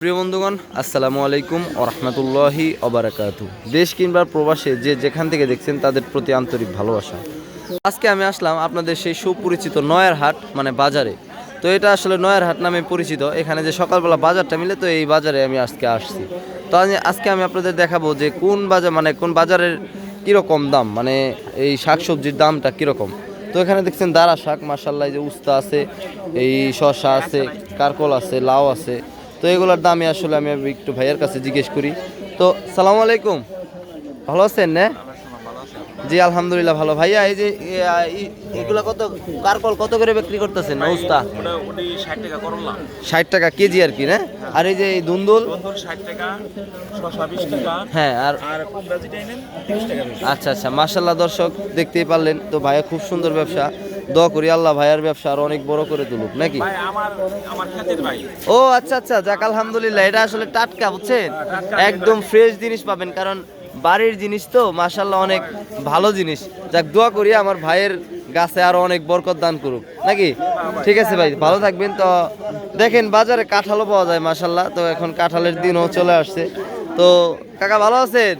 প্রিয় বন্ধুগণ, আসসালামু আলাইকুম ওরহমতুল্লাহি অবরাকাতু দেশ কিংবা প্রবাসে যে যেখান থেকে দেখছেন তাদের প্রতি আন্তরিক ভালোবাসা। আজকে আমি আসলাম আপনাদের সেই সুপরিচিত নয়ার হাট মানে বাজারে। তো এটা আসলে নয়ার হাট নামে পরিচিত। এখানে যে সকালবেলা বাজারটা মিলে, তো এই বাজারে আমি আজকে আসছি। তো আজ- আজকে আমি আপনাদের দেখাবো যে কোন বাজার মানে কোন বাজারের কীরকম দাম মানে এই শাকসবজির দামটা কীরকম। তো এখানে দেখছেন দাঁড়া শাক মাসাল্লাহ যে উস্তা আছে, এই শসা আছে, কারকল আছে, লাউ আছে। তো এগুলোর দামে আসলে আমি একটু ভাইয়ের কাছে জিজ্ঞেস করি। তো সালাম আলাইকুম। ভালো আছেন না? জি আলহামদুলিল্লাহ ভালো। ভাইয়া এই যে এগুলা কত কারকল কত করে বিক্রি করতেছেন উস্তা ষাট টাকা কেজি আর কি না? আর এই যে এই দুন্দুল? হ্যাঁ আর আচ্ছা আচ্ছা মার্শাল্লাহ দর্শক দেখতেই পারলেন। তো ভাইয়া খুব সুন্দর ব্যবসা। দোয়া করি আল্লাহ ভাইয়ার ব্যবসা আরও অনেক বড় করে তুলুক নাকি? ও আচ্ছা আচ্ছা যাক আলহামদুলিল্লাহ এটা আসলে টাটকা বুঝছেন? একদম ফ্রেশ জিনিস পাবেন কারণ বাড়ির জিনিস তো মাশাল্লাহ অনেক ভালো জিনিস। যাক দোয়া করি আমার ভাইয়ের গাছে আরও অনেক বরকত দান করুক নাকি? ঠিক আছে ভাই ভালো থাকবেন তো দেখেন বাজারে কাঁঠালও পাওয়া যায় মাশাল্লাহ তো এখন কাঁঠালের দিনও চলে আসছে। তো কাকা ভালো আছেন?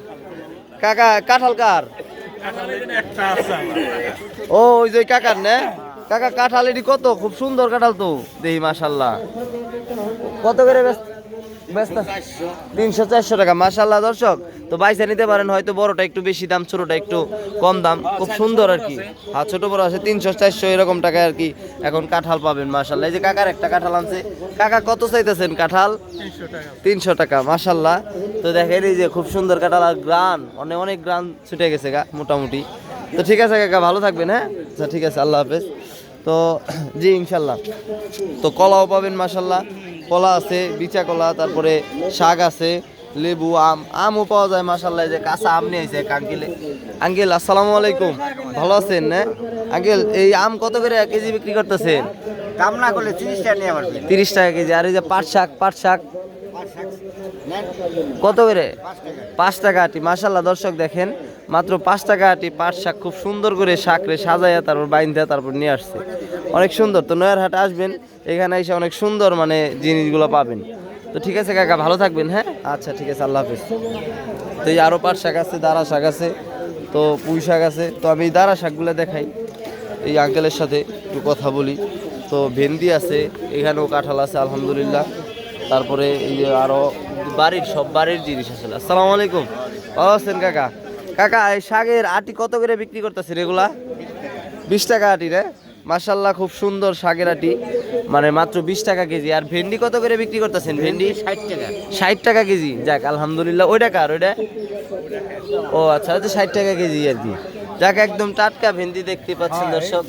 কাকা কাঁঠাল কার? ও, ওই যে কাকার, নে? কাকা কাঁঠাল এটি কত? খুব সুন্দর কাঁঠাল তো। দেহি মাসাল্লাহ কত করে ব্যস্ত তিনশো চারশো টাকা মাশাল্লাহ দর্শক। তো বাইসা নিতে পারেন, হয়তো বড়টা একটু বেশি দাম, ছোটটা একটু কম দাম। খুব সুন্দর আর কি। হ্যাঁ ছোট বড় আছে তিনশো চারশো এরকম টাকায় আর কি এখন কাঁঠাল পাবেন মাশাল্লাহ এই যে কাকার একটা কাঁঠাল আনছে। কাকা কত চাইতেছেন কাঁঠাল? তিনশো টাকা মাশাল্লাহ তো দেখেন এই যে খুব সুন্দর কাঁঠাল আর গ্রান অনেক অনেক গ্রান ছুটে গেছে গা, মোটামুটি। তো ঠিক আছে কাকা, ভালো থাকবেন হ্যাঁ? আচ্ছা ঠিক আছে, আল্লাহ হাফেজ। তো, জি ইনশাল্লাহ তো কলাও পাবেন মাশাল্লাহ কলা আছে বিচা কলা তারপরে শাক আছে লেবু আম আমও পাওয়া যায় মাশাল্লাহ এই যে কাঁচা আম নিয়ে এসে আঙ্কেলে আঙ্কেল আসসালামু আলাইকুম। ভালো আছেন না? আঙ্কেল এই আম কত করে এক কেজি বিক্রি করতেছেন? কাম না করলে তিরিশ টাকা নিয়ে পারবি তিরিশ টাকা কেজি আর এই যে পাট শাক পাট শাক। কত করে? পাঁচ টাকা। আটি মাসাল্লাহ দর্শক দেখেন মাত্র পাঁচ টাকা আটি পাট শাক খুব সুন্দর করে শাকরে সাজাইয়া তারপর বাইন্ধা তারপর নিয়ে আসছে। অনেক সুন্দর। তো নয়ার হাটে আসবেন, এখানে এসে অনেক সুন্দর মানে জিনিসগুলো পাবেন। তো ঠিক আছে কাকা, ভালো থাকবেন হ্যাঁ? আচ্ছা ঠিক আছে, আল্লাহ হাফিজ। তো এই আরও পাট শাক আছে দাঁড়া শাক আছে, তো পুঁই শাক আছে। তো আমি দাঁড়া শাকগুলো দেখাই। এই আঙ্কেলের সাথে একটু কথা বলি। তো ভেন্দি আছে, এখানেও কাঁঠাল আছে, আলহামদুলিল্লাহ। তারপরে এই যে আরও বাড়ির, সব বাড়ির জিনিস আছে। আসসালামু আলাইকুম। ভালো আছেন কাকা? কাকা এই শাকের আটি কত করে বিক্রি করতেছেন এগুলা? বিশ টাকা আটি রে? মার্শাল্লাহ খুব সুন্দর শাকের আটি। মানে মাত্র বিশ টাকা কেজি। আর ভেন্ডি কত করে বিক্রি করতেছেন ভেন্ডি? ষাট টাকা। ষাট টাকা কেজি। যাক আলহামদুলিল্লাহ ওইটা কার ওইটা? ও আচ্ছা ওটা ষাট টাকা কেজি আর কি। যাক একদম টাটকা ভেন্ডি দেখতে পাচ্ছেন দর্শক।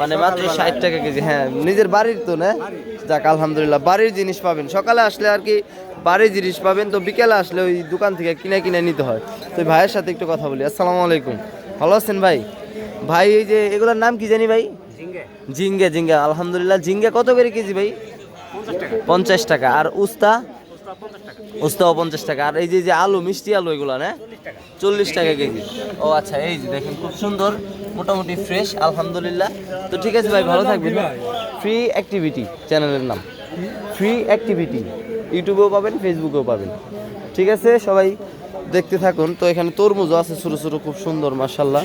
মানে মাত্র ষাট টাকা কেজি। হ্যাঁ নিজের বাড়ির তো না? যাক আলহামদুলিল্লাহ বাড়ির জিনিস পাবেন। সকালে আসলে আর কি বাড়ির জিনিস পাবেন তো বিকেলে আসলে ওই দোকান থেকে কিনে কিনে নিতে হয়। তো ভাইয়ের সাথে একটু কথা বলি। আসসালামু আলাইকুম। ভালো আছেন ভাই? ভাই এই যে এগুলোর নাম কি জানি ভাই? ঝিঙ্গে ঝিঙ্গে আলহামদুলিল্লাহ ঝিঙ্গে কত করে কেজি ভাই? পঞ্চাশ টাকা। আর উস্তা? উস্তাও পঞ্চাশ টাকা। আর এই যে যে আলু মিষ্টি আলু এগুলো না? চল্লিশ টাকা। কেজি। ও আচ্ছা এই যে দেখেন খুব সুন্দর মোটামুটি ফ্রেশ আলহামদুলিল্লাহ। তো ঠিক আছে ভাই ভালো থাকবেন। ফ্রি অ্যাক্টিভিটি চ্যানেলের নাম। ফ্রি অ্যাক্টিভিটি ইউটিউবেও পাবেন ফেসবুকেও পাবেন। ঠিক আছে সবাই। দেখতে থাকুন। তো এখানে তরমুজও আছে ছোটো ছোটো, খুব সুন্দর মার্শাল্লাহ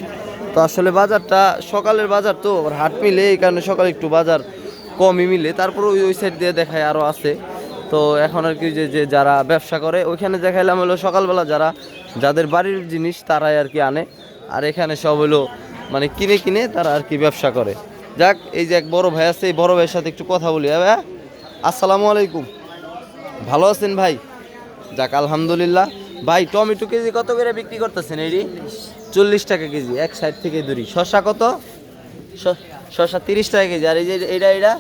তো আসলে বাজারটা, সকালের বাজার তো আবার হাট মিলে, এই কারণে সকালে একটু বাজার কমই মিলে। তারপর ওই ওই সাইড দিয়ে দেখায় আরও আছে। তো এখন আর কি যে যে যারা ব্যবসা করে, ওইখানে দেখাইলাম হলো সকালবেলা যারা, যাদের বাড়ির জিনিস তারাই আর কি আনে। আর এখানে সব হলো মানে কিনে কিনে তারা আর কি ব্যবসা করে। যাক, এই যে এক বড় ভাই আছে, এই বড় ভাইয়ের সাথে একটু কথা বলি। হ্যাঁ ভাইয়া? আসসালামু আলাইকুম। ভালো আছেন ভাই? যাক, আলহামদুলিল্লাহ। ভাই, টমেটো কেজি কত করে বিক্রি করতেছেন এটি চল্লিশ টাকা কেজি, এক সাইড থেকে দূরি শশা কত? শশা তিরিশ টাকা কেজি। আর এই যে এটা এটা,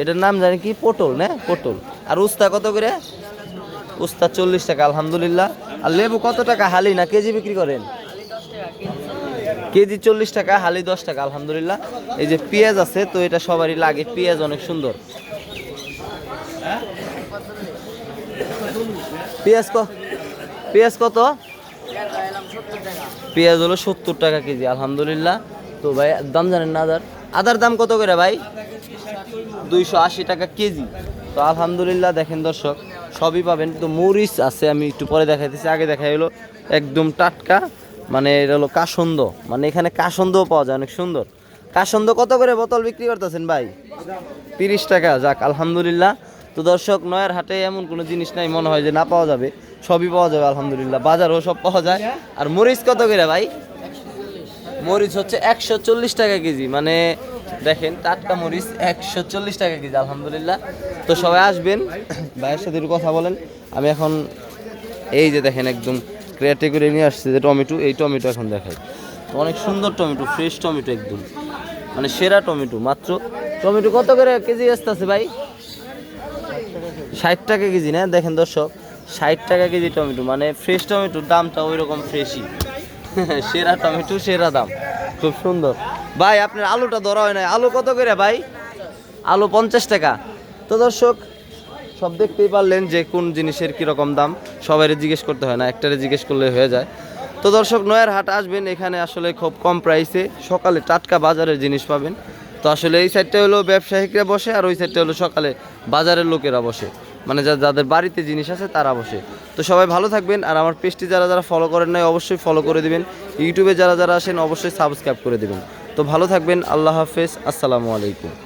এটার নাম জানি কি? পটল, না? পটল। আর উস্তা কত করে? উস্তা চল্লিশ টাকা, আলহামদুলিল্লাহ। আর লেবু কত টাকা? হালি না কেজি বিক্রি করেন? কেজি চল্লিশ টাকা, হালি দশ টাকা, আলহামদুলিল্লাহ। এই যে পেঁয়াজ আছে, তো এটা সবারই লাগে। পেঁয়াজ অনেক সুন্দর। পেঁয়াজ পেঁয়াজ কত? পেঁয়াজ হলো সত্তর টাকা। কেজি আলহামদুলিল্লাহ। তো ভাই দাম জানেন না আদার? আদার দাম কত করে ভাই? দুইশো আশি টাকা কেজি। তো আলহামদুলিল্লাহ দেখেন দর্শক সবই পাবেন। তো মরিচ আছে আমি একটু পরে দেখাইতেছি। আগে দেখা হলো একদম টাটকা মানে এটা হলো কাসন্দ। মানে এখানে কাসন্দও পাওয়া যায় অনেক সুন্দর। কাসন্দ কত করে বোতল বিক্রি করতেছেন ভাই? তিরিশ টাকা যাক আলহামদুলিল্লাহ। তো দর্শক, নয়ার হাটে এমন কোনো জিনিস নাই, মনে হয় যে না পাওয়া যাবে। সবই পাওয়া যাবে, আলহামদুলিল্লাহ। বাজারও সব পাওয়া যায়। আর মরিচ কত করে ভাই? মরিচ হচ্ছে একশো চল্লিশ টাকা কেজি। মানে দেখেন, টাটকা মরিচ একশো চল্লিশ টাকা কেজি, আলহামদুলিল্লাহ। তো সবাই আসবেন। ভাইয়ের সাথে একটু কথা বলেন। আমি এখন এই যে দেখেন একদম ক্রেটে করে নিয়ে আসছে যে টমেটো, এই টমেটো এখন দেখাই। অনেক সুন্দর টমেটো, ফ্রেশ টমেটো একদম। মানে সেরা টমেটো, মাত্র। টমেটো কত করে কেজি আসতেছে ভাই? ষাট টাকা কেজি, না? দেখেন দর্শক, ষাট টাকা কেজি টমেটো মানে ফ্রেশ টমেটোর দামটা ওই রকম ফ্রেশই সেরা টমেটো, সেরা দাম। খুব সুন্দর। ভাই, আপনার আলুটা ধরা হয় না আলু কত করে ভাই? আলু পঞ্চাশ টাকা। তো দর্শক, সব দেখতেই পারলেন যে কোন জিনিসের কীরকম দাম। সবাই জিজ্ঞেস করতে হয় না, একটারে জিজ্ঞেস করলে হয়ে যায়। তো দর্শক, নয়ার হাট আসবেন, এখানে আসলে খুব কম প্রাইসে সকালে টাটকা বাজারের জিনিস পাবেন। তো আসলে এই সাইডটা হলো ব্যবসায়িকরা বসে, আর ওই সাইডটা হলো সকালে বাজারের লোকেরা বসে। মানে যাদের বাড়িতে জিনিস আছে তারা বসে। তো সবাই ভালো থাকবেন, আর আমার পেজটি যারা যারা ফলো করেন নাই, অবশ্যই ফলো করে দিবেন। ইউটিউবে যারা যারা আসেন অবশ্যই সাবস্ক্রাইব করে দেবেন। তো ভালো থাকবেন, আল্লাহ হাফেজ, আসসালামু আলাইকুম।